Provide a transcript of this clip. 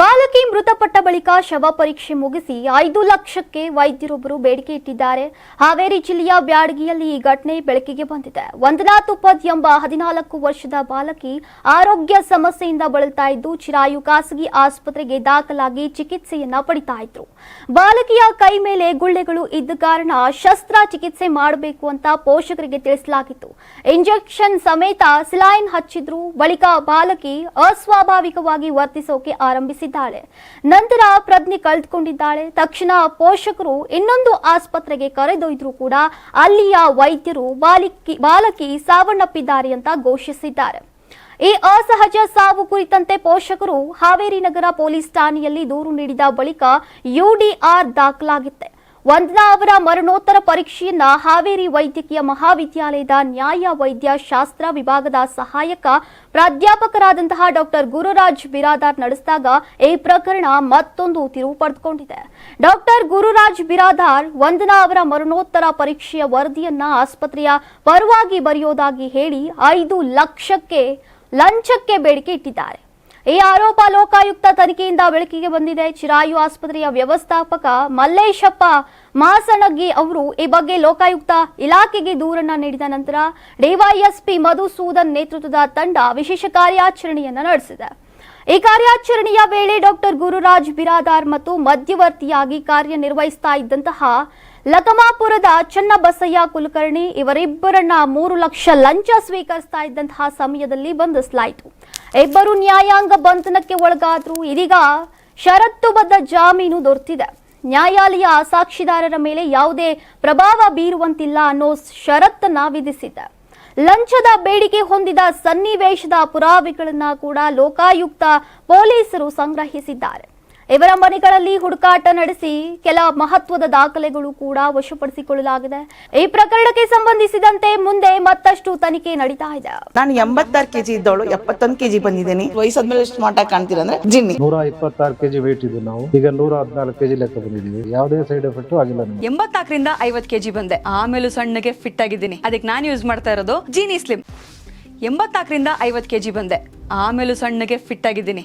ಬಾಲಕಿ ಮೃತಪಟ್ಟ ಬಳಿಕ ಶವ ಪರೀಕ್ಷೆ ಮುಗಿಸಿ ಐದು ಲಕ್ಷಕ್ಕೆ ವೈದ್ಯರೊಬ್ಬರು ಬೇಡಿಕೆ ಇಟ್ಟಿದ್ದಾರೆ. ಹಾವೇರಿ ಜಿಲ್ಲೆಯ ಬ್ಯಾಡಗಿಯಲ್ಲಿ ಈ ಘಟನೆ ಬೆಳಕಿಗೆ ಬಂದಿದೆ. ವಂದನಾ ತುಪ್ಪದ್ ಎಂಬ ಹದಿನಾಲ್ಕು ವರ್ಷದ ಬಾಲಕಿ ಆರೋಗ್ಯ ಸಮಸ್ಯೆಯಿಂದ ಬಳಲ್ತಾ ಇದ್ದು ಚಿರಾಯು ಖಾಸಗಿ ಆಸ್ಪತ್ರೆಗೆ ದಾಖಲಾಗಿ ಚಿಕಿತ್ಸೆಯನ್ನ ಪಡಿತಾ ಇದ್ರು. ಬಾಲಕಿಯ ಕೈ ಮೇಲೆ ಗುಳ್ಳೆಗಳು ಇದ್ದ ಕಾರಣ ಶಸ್ತ್ರ ಚಿಕಿತ್ಸೆ ಮಾಡಬೇಕು ಅಂತ ಪೋಷಕರಿಗೆ ತಿಳಿಸಲಾಗಿತ್ತು. ಇಂಜೆಕ್ಷನ್ ಸಮೇತ ಸಿಲೈನ್ ಹಚ್ಚಿದ್ರು. ಬಳಿಕ ಬಾಲಕಿ ಅಸ್ವಾಭಾವಿಕವಾಗಿ ವರ್ತಿಸೋಕೆ ಆರಂಭಿಸಿದ್ದಾಳೆ ನಂತರ ಪ್ರಜ್ಞೆ ಕಳೆದುಕೊಂಡಿದ್ದಾಳೆ. ತಕ್ಷಣ ಪೋಷಕರು ಇನ್ನೊಂದು ಆಸ್ಪತ್ರೆಗೆ ಕರೆದೊಯ್ದರು ಕೂಡ ಅಲ್ಲಿಯ ವೈದ್ಯರು ಬಾಲಕಿ ಬಾಲಕಿ ಸಾವನ್ನಪ್ಪಿದ್ದಾರೆ ಅಂತ ಘೋಷಿಸಿದ್ದಾರೆ. ಈ ಅಸಹಜ ಸಾವು ಕುರಿತಂತೆ ಪೋಷಕರು ಹಾವೇರಿ ನಗರ ಪೊಲೀಸ್ ಠಾಣೆಯಲ್ಲಿ ದೂರು ನೀಡಿದ ಬಳಿಕ ಯುಡಿಆರ್ ದಾಖಲಾಗಿತ್ತೆ. ವಂದನಾ ಅವರ ಮರಣೋತ್ತರ ಪರೀಕ್ಷೆಯನ್ನ ಹಾವೇರಿ ವೈದ್ಯಕೀಯ ಮಹಾವಿದ್ಯಾಲಯದ ನ್ಯಾಯ ವೈದ್ಯ ಶಾಸ್ತ್ರ ವಿಭಾಗದ ಸಹಾಯಕ ಪ್ರಾಧ್ಯಾಪಕರಾದಂತಹ ಡಾಕ್ಟರ್ ಗುರುರಾಜ್ ಬಿರಾದಾರ್ ನಡೆಸಿದಾಗ ಈ ಪ್ರಕರಣ ಮತ್ತೊಂದು ತಿರುವು ಪಡೆದುಕೊಂಡಿದೆ. ಡಾಕ್ಟರ್ ಗುರುರಾಜ್ ಬಿರಾದಾರ್ ವಂದನಾ ಅವರ ಮರಣೋತ್ತರ ಪರೀಕ್ಷೆಯ ವರದಿಯನ್ನ ಆಸ್ಪತ್ರೆಯ ಪರವಾಗಿ ಬರೆಯೋದಾಗಿ ಹೇಳಿ ಐದು ಲಕ್ಷಕ್ಕೆ, ಲಂಚಕ್ಕೆ ಬೇಡಿಕೆ ಇಟ್ಟಿದ್ದಾರೆ. ಈ ಆರೋಪ ಲೋಕಾಯುಕ್ತ ತನಿಖೆಯಿಂದ ಬೆಳಕಿಗೆ ಬಂದಿದೆ. ಚಿರಾಯು ಆಸ್ಪತ್ರೆಯ ವ್ಯವಸ್ಥಾಪಕ ಮಲ್ಲೇಶಪ್ಪ ಮಾಸಣಗಿ ಅವರು ಈ ಬಗ್ಗೆ ಲೋಕಾಯುಕ್ತ ಇಲಾಖೆಗೆ ದೂರನ್ನ ನೀಡಿದ ನಂತರ ಡಿವೈಎಸ್ಪಿ ಮಧುಸೂದನ್ ನೇತೃತ್ವದ ತಂಡ ವಿಶೇಷ ಕಾರ್ಯಾಚರಣೆಯನ್ನ ನಡೆಸಿದೆ. ಈ ಕಾರ್ಯಾಚರಣೆಯ ವೇಳೆ ಡಾಕ್ಟರ್ ಗುರುರಾಜ್ ಬಿರಾದಾರ್ ಮತ್ತು ಮಧ್ಯವರ್ತಿಯಾಗಿ ಕಾರ್ಯನಿರ್ವಹಿಸ್ತಾ ಇದ್ದಂತಹ ಲಕಮಾಪುರದ ಚನ್ನಬಸಯ್ಯ ಕುಲಕರ್ಣಿ ಇವರಿಬ್ಬರನ್ನ ಮೂರು ಲಕ್ಷ ಲಂಚ ಸ್ವೀಕರಿಸ್ತಾ ಇದ್ದಂತಹ ಸಮಯದಲ್ಲಿ ಬಂಧಿಸಲಾಯಿತು ಇಬ್ಬರು ನ್ಯಾಯಾಂಗ ಬಂಧನಕ್ಕೆ ಒಳಗಾದ್ರು ಇದೀಗ ಷರತ್ತುಬದ್ಧ ಜಾಮೀನು ದೊರೆತಿದೆ. ನ್ಯಾಯಾಲಯ ಸಾಕ್ಷಿದಾರರ ಮೇಲೆ ಯಾವುದೇ ಪ್ರಭಾವ ಬೀರುವಂತಿಲ್ಲ ಅನ್ನೋ ಷರತ್ತನ್ನ ವಿಧಿಸಿದೆ. ಲಂಚದ ಬೇಡಿಕೆ ಹೊಂದಿದ ಸನ್ನಿವೇಶದ ಪುರಾವೆಗಳನ್ನ ಕೂಡ ಲೋಕಾಯುಕ್ತ ಪೊಲೀಸರು ಸಂಗ್ರಹಿಸಿದ್ದಾರೆ. ಇವರ ಮನೆಗಳಲ್ಲಿ ಹುಡುಕಾಟ ನಡೆಸಿ ಕೆಲ ಮಹತ್ವದ ದಾಖಲೆಗಳು ಕೂಡ ವಶಪಡಿಸಿಕೊಳ್ಳಲಾಗಿದೆ. ಈ ಪ್ರಕರಣಕ್ಕೆ ಸಂಬಂಧಿಸಿದಂತೆ ಮುಂದೆ ಮತ್ತಷ್ಟು ತನಿಖೆ ನಡೀತಾ ಇದೆ. ನಾನು ಎಂಬತ್ತಾರು ಕೆಜಿ ಇದ್ದವಳು ಎಪ್ಪತ್ತೊಂದು ಕೆಜಿ ಬಂದಿದ್ದೀನಿ. ವಯಸ್ಸಾದ್ಮೇಲೆ ಸ್ಮಾರ್ಟ್ ಆಗಿ ಕಾಣ್ತೀರ ಅಂದ್ರೆ ಜಿನ್ನಿ. ನೂರ ಇಪ್ಪತ್ತಾರು ಕೆಜಿ ವೇಟ್ ಇದ್ದೀವಿ ನಾವು. ಈಗ ನೂರ ಹದಿನಾಲ್ಕು ಕೆಜಿ ಲೆಕ್ಕ ಬಂದಿದ್ದೀವಿ. ಯಾವುದೇ ಸೈಡ್ ಎಫೆಕ್ಟ್ ಆಗಿಲ್ಲ ಎಂಬತ್ತಾಕರಿಂದ ಎಂಬತ್ನಾಲ್ಕರಿಂದ ಐವತ್ ಕೆಜಿ ಬಂದೆ. ಆಮೇಲೂ ಸಣ್ಣಗೆ ಫಿಟ್ ಆಗಿದ್ದೀನಿ. ಅದಕ್ಕೆ ನಾನು ಯೂಸ್ ಮಾಡ್ತಾ ಇರೋದು ಜೀನಿ ಸ್ಲಿಮ್ ಎಂಬತ್ನಾಲ್ಕರಿಂದ ಐವತ್ತು ಕೆಜಿ ಬಂದೆ. ಆಮೇಲೂ ಸಣ್ಣಗೆ ಫಿಟ್ ಆಗಿದ್ದೀನಿ.